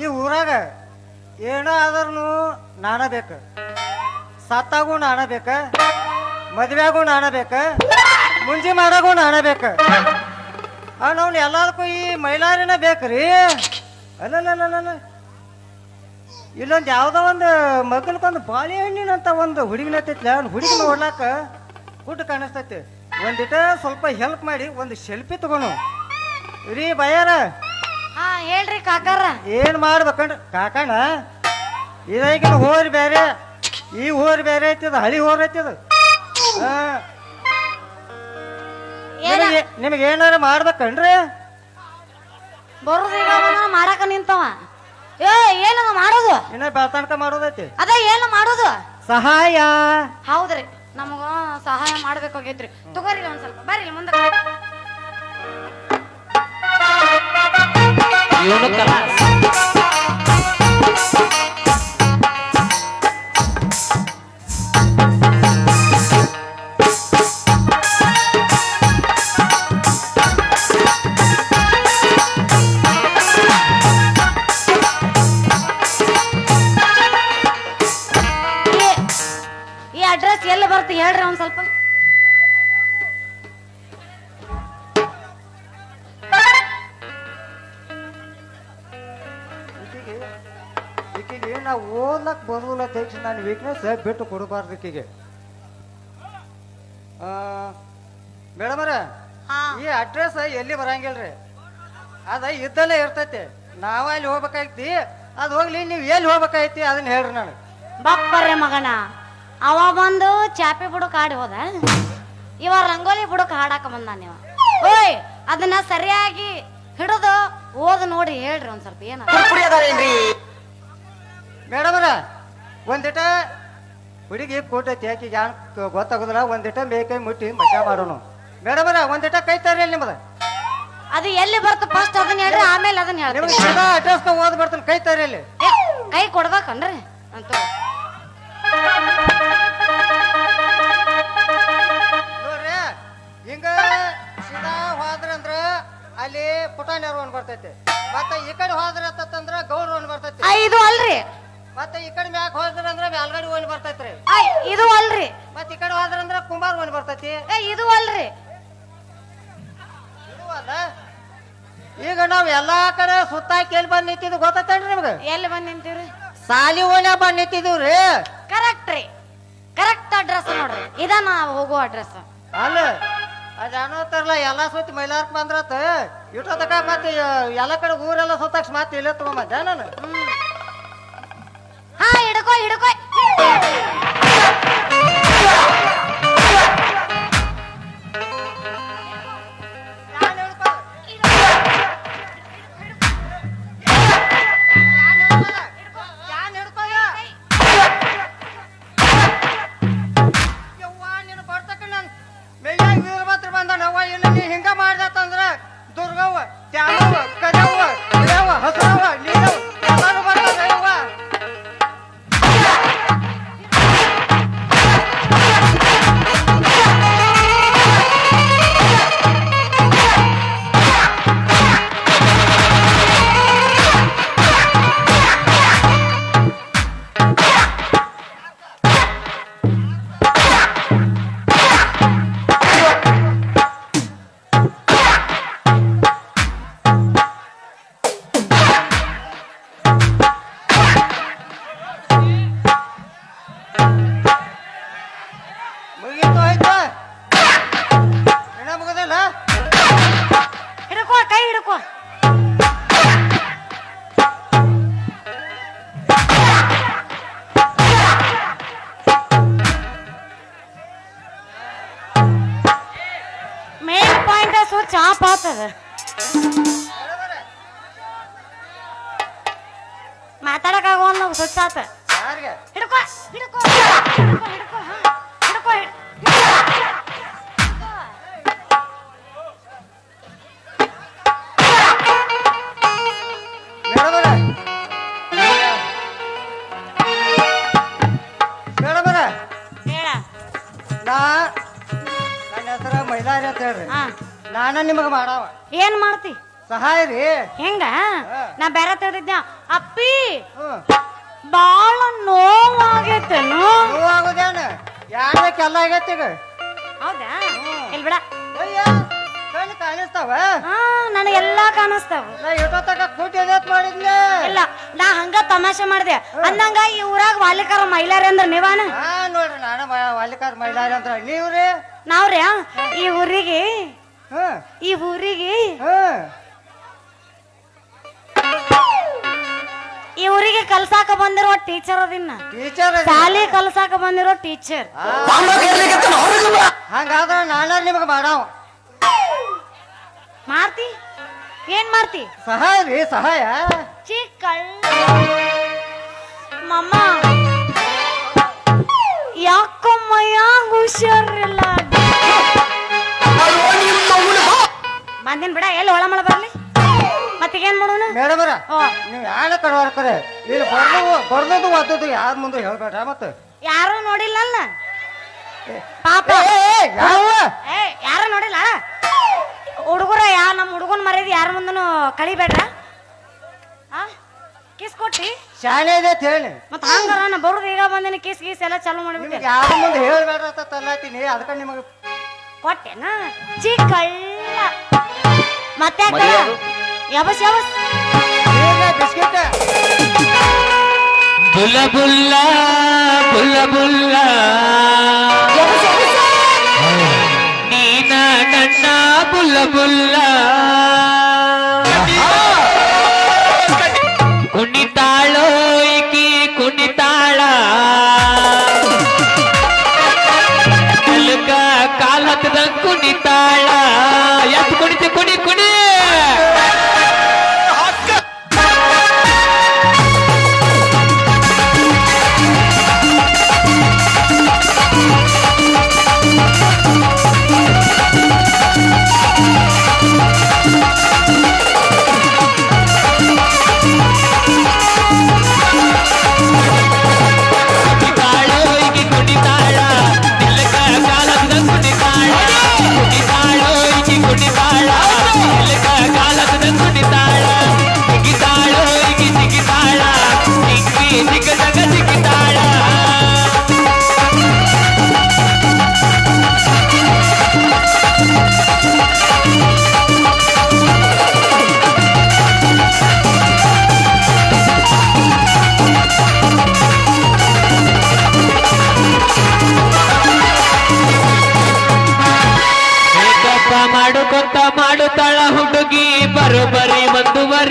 ಈ ಊರಾಗ ಏನೋ ಆದ್ರೂ ನಾಣ ಬೇಕು. ಸತ್ತಾಗೂ ನಾಣ ಬೇಕ ಮದ್ವೆಗೂ ನಾಣ ಬೇಕ, ಮುಂಜಿ ಮಾಡಾಗೂ ನಾಣ ಬೇಕ. ಅವ್ನು ಎಲ್ಲದಕ್ಕೂ ಈ ಮೈಲಾರಿನ ಬೇಕ್ರಿ. ಅಲ್ಲ ಇಲ್ಲೊಂದು ಯಾವುದೋ ಒಂದು ಮಗಲ್ಕೊಂದು ಬಾಳೆಹಣ್ಣಿನಂತ ಒಂದು ಹುಡುಗಿನ ಹತ್ತೈತ್ಲ, ಅವ್ನು ಹುಡುಗಿ ನೋಡ್ಲಾಕ ಗುಡ್ ಕಾಣಿಸ್ತೈತಿ. ಒಂದಿಟ ಸ್ವಲ್ಪ ಹೆಲ್ಪ್ ಮಾಡಿ, ಒಂದು ಸೆಲ್ಫಿ ತಗೋಣ ರೀ, ಬಯ್ಯಾರ. ಹೇಳ್ರಿ ಕಾಕಾರ. ಏನ್ ಮಾಡ್ಬೇಕಂಡ್? ಕಾಕಣ್ಣ ಇದೈಕಿನ ಹೋರಿ ಬೇರೆ ಈ ಹೋರಿ ಬೇರೆ ಐತಿದ ಹಳಿ ಹೋರ್ ಐತಿದ ಅದು. ಏನ? ನಿಮಗೆ ನಿಮಗೆ ಏನಾರ ಮಾಡ್ಬೇಕನ್ರಿ? ಬರುದು ಈಗ ಅವನ ಮಾಡಾಕ ನಿಂತವ. ಏ ಏನದ ಮಾಡೋದು? ಇನ್ನ ಬೆಳ್ತನಕ ಮಾಡೋದೈತಿ. ಅದ ಏನು ಮಾಡೋದು? ಸಹಾಯ. ಹೌದ್ರಿ ನಮಗ ಸಹಾಯ ಮಾಡ್ಬೇಕಾಗೈತ್ರಿ. ತಗೋರಿ ಒಂದ್ ಸ್ವಲ್ಪ ಬರ್ರಿ ಮುಂದೆ ಇವನು ಈ ಅಡ್ರೆಸ್ ಎಲ್ಲಿ ಬರ್ತೀವಿ ಹೇಳ್ರಿ ಒಂದು ಸ್ವಲ್ಪ. ನಾವು ಬರುವುದಿಲ್ಲ ಅಧ್ಯಕ್ಷ ನಾನು ವೀಕ್ನೆಸ್ ಬಿಟ್ಟು ಕೊಡಬಾರ್ದು ಈಕಿಗೆ. ಮೇಡಮರ ಹಾ. ಈ ಅಡ್ರೆಸ್ ಎಲ್ಲಿ ಬರಂಗಿಲ್ರಿ? ಅದ ಇದ್ದಲ್ಲೇ ಇರ್ತೈತಿ. ನಾವ ಅಲ್ಲಿ ಹೋಗ್ಬೇಕಾಯ್ತಿ ಅದು ಹೋಗ್ಲಿ ನೀವು ಎಲ್ಲಿ ಹೋಗ್ಬೇಕಾಯ್ತಿ? ಅದನ್ನ ಹೇಳ್ರಿ ನಾನು. ಬಪ್ಪರ್ರೆ ಮಗನ ಅವ ಬಂದು ಚಾಪೆ ಬುಡಕ್ ಹಾಡಿ ಹೋದ? ಇವ ರಂಗೋಲಿ ಬುಡಕ್ ಹಾಡಾಕ ಬಂದ ನೀವ? ಓಯ್ ಅದನ್ನ ಸರಿಯಾಗಿ ಹಿಡಿದು ಓದ್ ನೋಡಿ ಹೇಳ್ರಿ ಒಂದ್ ಸ್ವಲ್ಪ ಏನ? ಮೇಡಮರ ಒಂದಿಟ ಹುಡುಗಿ ಕೂಟೈತಿ ಆಕಿಗೆ ಯಾಕೆ ಗೊತ್ತಾಗೋದಿಲ್ಲ ಒಂದಿಟ ಮೇಕೈ ಮುಟ್ಟಿ ಮಜಾ ಮಾಡೋಣ ಮೇಡಮರ ಒಂದಿಟ ಕೈ ತರ್ರಿ ನಿಮ್ಮದ ಅದು ಎಲ್ಲಿ ಬರ್ತ ಫಸ್ಟ್ ಅದನ್ನ ಹೇಳ್ರಿ ಆಮೇಲೆ ಅದನ್ನ ಹೇಳ್ರಿ ನಿಮ್ಗೆ ಸೀದಾ ಅಡ್ರೆಸ್ ಓದ್ ಬರ್ತಾನೆ ಕೈ ತರ್ರಿ ಇಲ್ಲಿ ಕೈ ಕೊಡ್ಬೇಕನ್ರಿ ಅಂತ ನೋಡ್ರಿ ಹಿಂಗ ಸೀದಾ ಹೋದ್ರ ಅಂದ್ರ ಅಲ್ಲಿ ಪುಟಾಣಿ ಒಂದು ಬರ್ತೈತಿ ಮತ್ತೆ ಈ ಕಡೆ ಹೋದ್ರ ಅಂತಂದ್ರ ಗೌರ್ ಒಂದು ಬರ್ತೈತಿ. ಆ, ಇದು ಅಲ್ರಿ. ಮತ್ತೆ ಈ ಕಡೆ ಮ್ಯಾಕ್ ಹೋದ್ರ ಅಂದ್ರೆ ಮ್ಯಾಲ್ಗಡಿ ಒಂದು ಬರ್ತೈತ್ರಿ. ಇದು ಅಲ್ರಿ. ಮತ್ತೆ ಈ ಕಡೆ ಹೋದ್ರ ಅಂದ್ರೆ ಕುಂಬಾರ್ ಒಂದು ಬರ್ತೈತಿ. ಏ, ಇದು ಅಲ್ರಿ. ಇದು ಅಲ್ಲ. ಈಗ ನಾವ್ ಎಲ್ಲಾ ಕಡೆ ಸುತ್ತಾಕಿ ಎಲ್ಲಿ ಬಂದ್ ನಿಂತಿದ್ದು ಗೊತ್ತೈತೇನ್ರಿ ನಿಮ್ಗೆ? ಎಲ್ಲಿ ಬಂದ್ ನಿಂತೀವ್ರಿ? ಸಾಲಿ ಓಣ್ಯ ಬಂದ್ ರೀ ಕರೆಕ್ಟ್ ರೀ. ಕರೆಕ್ಟ್ ಅಡ್ರೆಸ್ ನೋಡ್ರಿ. ಇದ ನಾ ಹೋಗೋ ಅಡ್ರೆಸ್ ಅಲ್ಲ ಅದೇನೋ ತರ್ಲ ಎಲ್ಲಾ ಸುತ್ತಿ ಮೈಲಾರ್ಕ್ ಬಂದ್ರತ. ಇಟ್ಟೋತಕ ಮತ್ತೆ ಎಲ್ಲ ಕಡೆ ಊರೆಲ್ಲ ಸುತ್ತಾಕ್ಸ್ ಮತ್ತೆ ಇಲ್ಲೇ ತಗೊಂಬಂದೆ ನಾನು. ಹಾ ಹಿಡ್ಕೋ ಮಾತಾಡಕ್ ಆಗೋಲ್ಲ ನಾವು ಯಾರಿಗೆ? ಹಿಡ್ಕೋ ಹಿಡ್ಕೋ ಹಿಡ್ಕೋ ಹಿಡ್ಕೋ ನನ್ನ ಹೆಸರ ಮೈಲಾರಿ ಅಂತ ಹೇಳ್ರಿ. ನಾನ ನಿಮಗೆ ಮಾಡವ. ಏನ್ ಮಾಡ್ತಿ? ಸಹಾಯ ರೀ. ಹೆಂಗ? ನಾ ಬೇರೆ ತೆಗೆದಿದ್ದ ಅಪ್ಪಿ! ಬಾಳ ನೋವಾಗೈತೆ ನೋವಾಗೋದೇನ? ಯಾರಕ್ಕೆಲ್ಲ ಆಗೈತಿ ಈಗ? ಹೌದಾ? ಇಲ್ ಬಿಡ. ಅಯ್ಯ ಕಣ್ಣು ಕಾಣಿಸ್ತಾವ? ನನಗೆಲ್ಲಾ ಕಾಣಿಸ್ತಾವ. ನಾ ಎಷ್ಟೊತ್ತಾಗ ಕೂಟಿ ಎದೆತ್ ಮಾಡಿದ್ನೆ. ಇಲ್ಲ ನಾ ಹಂಗ ತಮಾಷೆ ಮಾಡಿದೆ. ಅಂದಂಗ ಈ ಊರಾಗ ವಾಲಿಕಾರ ಮೈಲಾರಿ ಅಂದ್ರ ನೀವಾನ? ಹಾ ನೋಡ್ರಿ ನಾನು ವಾಲಿಕಾರ ಮೈಲಾರಿ ಅಂತ ನೀವ್ರಿ? ನಾವ್ರಿ ಈ ಊರಿಗೆ ಈ ಊರಿಗೆ? ಈ ಊರಿಗೆ ಕಲ್ಸಾಕ ಬಂದಿರೋ ಟೀಚರ್ ಅದಿನ್ನ ಟೀಚರ್ ಶಾಲಿ ಕಲ್ಸಾಕ ಬಂದಿರೋ ಟೀಚರ್. ಹಂಗಾದ್ರ ನಾನು ನಿಮಗೆ ಮಾಡಾವ. ಮಾಡ್ತಿ ಏನ್ ಮಾಡ್ತಿ ಸಹಾಯ ರೀ ಸಹಾಯ. ಚಿಕ್ಕಳ್ಳ ಮಮ್ಮ. ಯಾಕಮ್ಮಯ್ಯ ಹುಷಾರಿಲ್ಲ. ಬಂದಿನ್ ಬಿಡ ಎಲ್ಲಿ ಒಳಮಳ ಬರ್ಲಿ? ಮತ್ತೀಗೇನ್ ಮಾಡೋಣ? ಮೇಡಮರ ಓ ನೀವು ಯಾರ ಕಡೆ ಇಲ್ಲಿ ಬರ್ದು ಬರ್ದದ್ದು ಒದ್ದದ್ದು ಯಾರ ಮುಂದೆ ಹೇಳ್ಬೇಡ್ರ ಮತ್ತೆ? ಯಾರು ನೋಡಿಲ್ಲಲ್ಲ? ಪಾಪ. ಏ, ಏ, ಯಾವ ಏ ಯಾರು ನೋಡಿಲ್ಲ? ಹುಡುಗರ ಯಾ ನಮ್ಮ ಹುಡುಗನ ಮರ್ಯಾದ ಯಾರ ಮುಂದನು ಕಳಿಬೇಡ್ರ? ಆ ಕಿಸ್ ಕೊಟ್ಟಿ? ಶಾಲೆ ಇದೆ ಅಂತ ಹೇಳಿ. ಮತ್ ಹಂಗ ನಾ ಬರುದು ಈಗ ಬಂದಿನ ಕಿಸ್ ಗೀಸ್ ಎಲ್ಲ ಚಾಲು ನಿಮ್ಗೆ ಮಾಡ್ಬಿಟ್ಟೆ ಯಾರ ಮುಂದೆ ಹೇಳ್ಬೇಡ್ರ ಅಂತ ತಲ್ಲತ್ತೀನಿ ಅದಕ್ಕೆ ನಿಮಗೆ ಕೊಟ್ಟೆನಾ? ಚಿಕ್ಕಳ್ಳ ಮತ್ತೆ ಯಾವಸ್ ಯಾವಸ್ ಬಿಸ್ಕಿಟ್ ಬುಲ್ಲ ಬುಲ್ಲ ಬುಲ್ಲ ಬುಲ್ಲ ನೀನ ನನ್ನ ಬುಲ್ಲ ಬುಲ್ಲ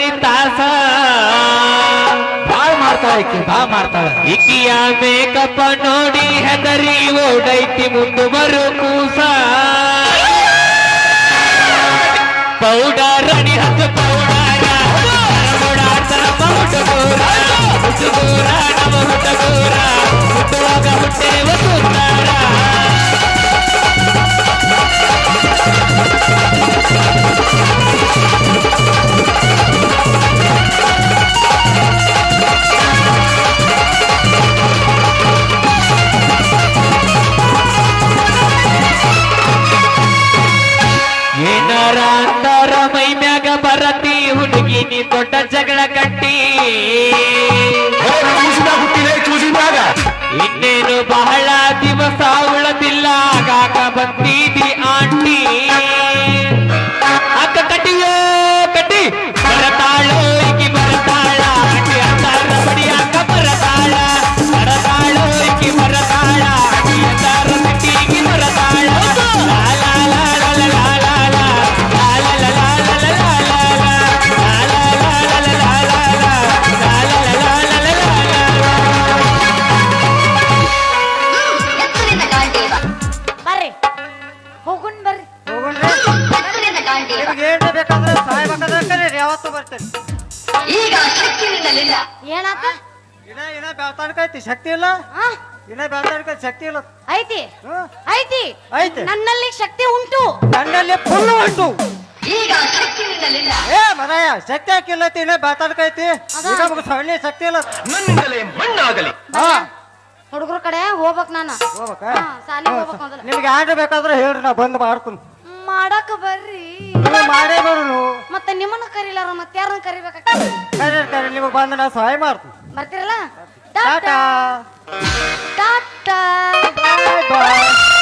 ತಾಸ ಬಾಳ್ ಮಾಡ್ತಾಳ ಈಕಿ ಬಾ ಮಾಡ್ತಾಳ ಈಕಿಯ ಮೇಕಪ್ಪ ನೋಡಿ ಹೆದರಿ ಓಡೈತಿ ಮುಂದು ಬರು ಕೂಸ ಪೌಡರ್ ಅಣಿ ಹಚ್ಚ ಪೌಡರ ಓಡಾಡ್ತಾರ ಕೊಟ್ಟ ಜಗಳ ಕಟ್ಟಿ ಬೆಳ್ತಾಡ್ಕೈತಿ ಶಕ್ತಿ ಇಲ್ಲ? ಆ, ಇನ್ನ ಶಕ್ತಿ ಇಲ್ಲ. ಐತಿ? ಹ್ಮ್ ಐತಿ? ಐತಿ. ನನ್ನಲ್ಲಿ ಶಕ್ತಿ ಉಂಟು. ನನ್ನಲ್ಲಿ ಫುಲ್ ಉಂಟು. ಈಗ ಶಕ್ತಿ ನಿನ್ನಲಿಲ್ಲ ಏ ಮನಯ್ಯ ಶಕ್ತಿ ಹಾಕಿಲ್ಲ ಇನ್ನ ಐತಿ? ಈಗ ನಮ್ಗೆ ಸಣ್ಣ ಶಕ್ತಿ ಇಲ್ಲ. ನನ್ನಿಂದಲೇ ಮಣ್ಣಾಗಲಿ. ಹಾ. ಹುಡುಗರ ಕಡೆ ಹೋಗ್ಬೇಕ್ ನಾನು. ಹೋಗ್ಬೇಕಾ? ಹಾ, ಸಾಲಿಗ್ ಹೋಗ್ಬೇಕು ಮೊದಲು. ನಿಮ್ಗೆ ಯಾರು ಬೇಕಾದ್ರೆ ಹೇಳ್ರಿ ನಾ ಬಂದ್ ಮಾಡ್ತೀನಿ. ಮಾಡಕ ಬರ್ರಿ. ನೀವು ಮಾಡೇ ಬರೋನು. ಮತ್ತೆ ನಿಮ್ಮನ್ನ ಕರೀಲಾರ ಮತ್ತೆ ಯಾರನ್ನ ಕರಿಬೇಕಾಗ ಕರೆ ಕರೆ ನಿಮಗೆ ಬಂದು ನಾ ಸಹಾಯ ಮಾಡ್ತೀನಿ. ಬರ್ತೀರಲ್ಲ? Tata tata bye bye